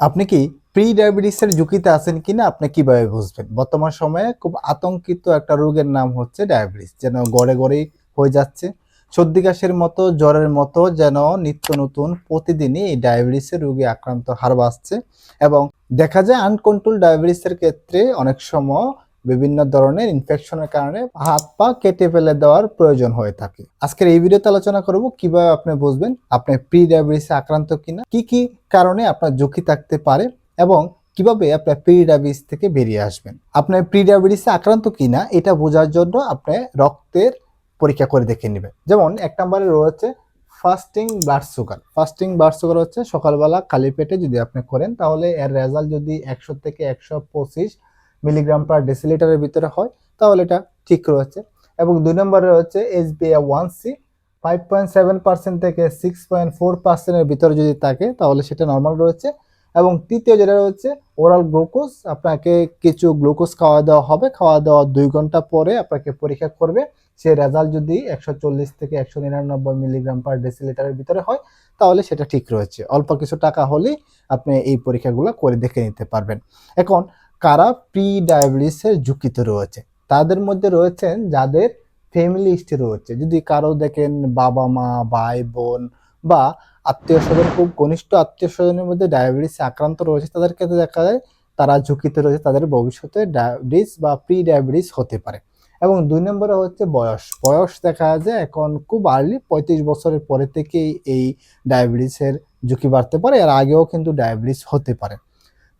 আপনি কি প্রি ডায়াবেটিসের ঝুঁকিতে আছেন কিনা আপনি কীভাবে বুঝবেন? বর্তমান সময়ে খুব আতঙ্কিত একটা রোগের নাম হচ্ছে ডায়াবেটিস যেন গড়ে গড়েই হয়ে যাচ্ছে। সর্দি কাশির মতো, জ্বরের মতো যেন নিত্য নতুন প্রতিদিনই এই ডায়াবেটিসের রোগী আক্রান্ত হার বাড়ছে এবং দেখা যায় আনকন্ট্রোল ডায়াবেটিসের ক্ষেত্রে অনেক সময় বিভিন্ন ধরনের ইনফেকশনের কারণে হাত পা কেটে ফেলে দেওয়ার প্রয়োজন হয়ে থাকে। আজকের এই ভিডিওতে আলোচনা করব কীভাবে আপনি বুঝবেন আপনি প্রি ডায়াবেটিসে আক্রান্ত কিনা, কি কি কারণে আপনার ঝুঁকি থাকতে পারে এবং কীভাবে আপনার প্রি ডায়াবেটিস থেকে বেরিয়ে আসবেন। আপনার প্রি ডায়াবেটিসে আক্রান্ত কিনা, এটা বোঝার জন্য আপনি রক্তের পরীক্ষা করে দেখে নেবেন। যেমন এক নম্বরে রয়েছে fasting blood sugar fasting blood sugar হচ্ছে সকালবেলা খালি পেটে যদি আপনি করেন, তাহলে এর রেজাল্ট যদি একশো থেকে একশো পঁচিশ মিলিগ্রাম পার ডেসিলিটারের ভিতরে হয়, তাহলে এটা ঠিক রয়েছে। এবং দুই নম্বরে রয়েছে S B one C five point seven percent থেকে সিক্স পয়েন্ট ফোর পার্সেন্টের ভিতরে যদি থাকে, তাহলে সেটা নর্মাল রয়েছে। এবং তৃতীয় যেটা রয়েছে ওরাল গ্লুকোজ আপনাকে কিছু গ্লুকোজ খাওয়া দেওয়া হবে, খাওয়া দেওয়া দুই ঘণ্টা পরে আপনাকে পরীক্ষা করবে। সেই রেজাল্ট যদি একশো চল্লিশ থেকে একশো নিরানব্বই মিলিগ্রাম পার ডেসিলিটারের ভিতরে হয়, তাহলে সেটা ঠিক রয়েছে। অল্প কিছু টাকা হলেই আপনি এই পরীক্ষাগুলো করে দেখে নিতে পারবেন। এখন কারা প্রি ডায়াবেটিসের ঝুঁকিতে রয়েছে? তাদের মধ্যে রয়েছেন যাদের ফ্যামিলি হিস্ট্রি রয়েছে। যদি কারও দেখেন বাবা মা, ভাই বোন বা আত্মীয় স্বজন, খুব ঘনিষ্ঠ আত্মীয় স্বজনের মধ্যে ডায়াবেটিসে আক্রান্ত রয়েছে, তাদের ক্ষেত্রে দেখা যায় তারা ঝুঁকিতে রয়েছে, তাদের ভবিষ্যতে ডায়াবেটিস বা প্রি ডায়াবেটিস হতে পারে। এবং দুই নম্বরে হচ্ছে বয়স। বয়স দেখা যায় এখন খুব আর্লি পঁয়ত্রিশ বছরের পরে থেকেই এই ডায়াবেটিসের ঝুঁকি বাড়তে পারে। এর আগেও কিন্তু ডায়াবেটিস হতে পারে।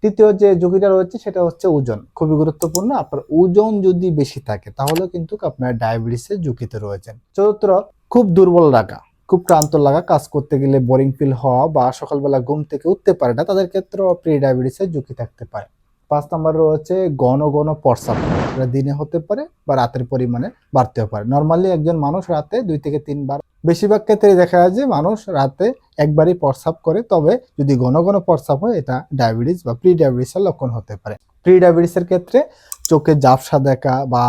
তৃতীয় যে ঝুঁকিটা রয়েছে, সেটা হচ্ছে ওজন। খুবই গুরুত্বপূর্ণ। আপনার ওজন যদি বেশি থাকে, তাহলে কিন্তু আপনার ডায়াবেটিসের ঝুঁকিতে রয়েছেন। চতুর্থ, খুব দুর্বল লাগা খুব ক্লান্ত লাগা, কাজ করতে গেলে বোরিং ফিল হওয়া বা সকালবেলা ঘুম থেকে উঠতে পারে না, তাদের ক্ষেত্রেও প্রি ডায়াবেটিসের ঝুঁকি থাকতে পারে। পাঁচ নম্বর রয়েছে ঘন ঘন প্রস্রাব সেটা দিনে হতে পারে বা রাতের পরিমাণে বাড়তেও পারে। নর্মালি একজন মানুষ রাতে দুই থেকে তিনবার বেশিরভাগ ক্ষেত্রে দেখা যায় যে মানুষ রাতে একবারই প্রস্রাব করে, তবে যদি ঘন ঘন প্রস্রাব হয়, এটা ডায়াবেটিস বা প্রি ডায়াবেটিসের লক্ষণ হতে পারে। প্রি ডায়াবেটিসের ক্ষেত্রে চোখে জাপসা দেখা বা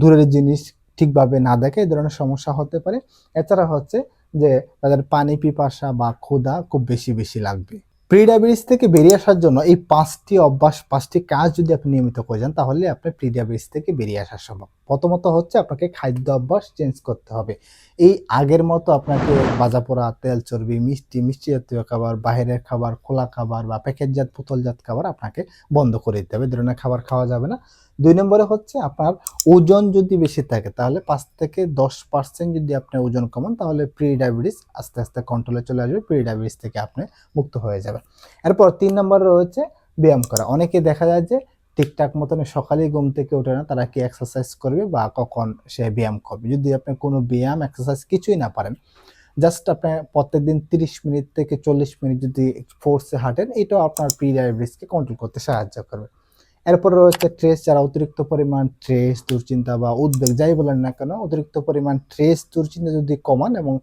দূরের জিনিস ঠিকভাবে না দেখে, এই ধরনের সমস্যা হতে পারে। এছাড়া হচ্ছে যে তাদের পানি পিপাসা বা ক্ষুধা খুব বেশি বেশি লাগবে। প্রি ডায়াবেটিস থেকে বেরিয়ে আসার জন্য এই পাঁচটি অভ্যাস, পাঁচটি কাজ যদি আপনি নিয়মিত করে যান, তাহলে আপনার প্রি ডায়াবেটিস থেকে বেরিয়ে আসা সম্ভব। প্রথমত হচ্ছে আপনাকে খাদ্য অভ্যাস চেঞ্জ করতে হবে। এই আগের মতো আপনাকে বাজা পোড়া, তেল চর্বি, মিষ্টি মিষ্টি জাতীয় খাবার বাইরের খাবার, খোলা খাবার বা প্যাকেটজাত বোতলজাত খাবার আপনাকে বন্ধ করে দিতে হবে। ধরনের খাবার খাওয়া যাবে না। দুই নম্বরে হচ্ছে আপনার ওজন যদি বেশি থাকে, তাহলে পাঁচ থেকে দশ পার্সেন্ট যদি আপনি ওজন কমান, তাহলে প্রি ডায়াবেটিস আস্তে আস্তে কন্ট্রোলে চলে আসবে প্রি ডায়াবেটিস থেকে আপনি মুক্ত হয়ে যাবেন। এরপর তিন নম্বরে রয়েছে ব্যায়াম করা। অনেকে দেখা যায় যে ঠিকঠাক মতন সকালেই ঘুম থেকে ওঠে না, তারা কি এক্সারসাইজ করবে বা কখন সে ব্যায়াম করবে? যদি আপনি কোনো ব্যায়াম এক্সারসাইজ কিছুই না পারেন জাস্ট আপনি প্রত্যেক দিন তিরিশ মিনিট থেকে চল্লিশ মিনিট যদি ফোর্সে হাঁটেন, এটাও আপনার প্রি ডায়াবেটিসকে কন্ট্রোল করতে সাহায্য করবে। এরপর রয়েছে ট্রেস যারা অতিরিক্ত পরিমাণ ট্রেস দুশ্চিন্তা বা উদ্বেগ, যাই বলেন না কেন, অতিরিক্ত পরিমাণ ট্রেস দুশ্চিন্তা যদি কমান এবং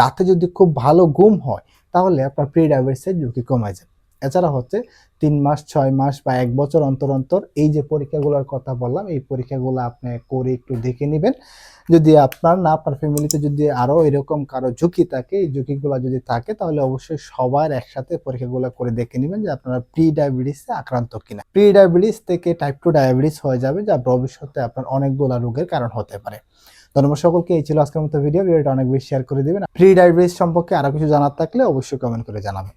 রাতে যদি খুব ভালো ঘুম হয়, তাহলে আপনার প্রি ডায়াবেটিসের ঝুঁকি কমে যাবে। এছাড়া হচ্ছে তিন মাস, ছয় মাস বা এক বছর অন্তর অন্তর এই যে পরীক্ষাগুলোর কথা বললাম, এই পরীক্ষাগুলো আপনি করে একটু দেখে নেবেন। যদি আপনার না, আপনার ফ্যামিলিতে যদি আরও এরকম কারও ঝুঁকি থাকে, এই ঝুঁকিগুলো যদি থাকে, তাহলে অবশ্যই সবার একসাথে পরীক্ষাগুলো করে দেখে নেবেন যে আপনারা প্রি ডায়াবেটিসে আক্রান্ত কিনা। প্রি ডায়াবেটিস থেকে টাইপ টু ডায়াবেটিস হয়ে যাবে, যা ভবিষ্যতে আপনার অনেকগুলো রোগের কারণ হতে পারে। ধন্যবাদ সকলকে, এই ছিল আজকের মতো ভিডিও ভিডিওটা অনেক বেশি শেয়ার করে দিবেন। প্রি ডায়াবেটিস সম্পর্কে আরও কিছু জানার থাকলে অবশ্যই কমেন্ট করে জানাবেন।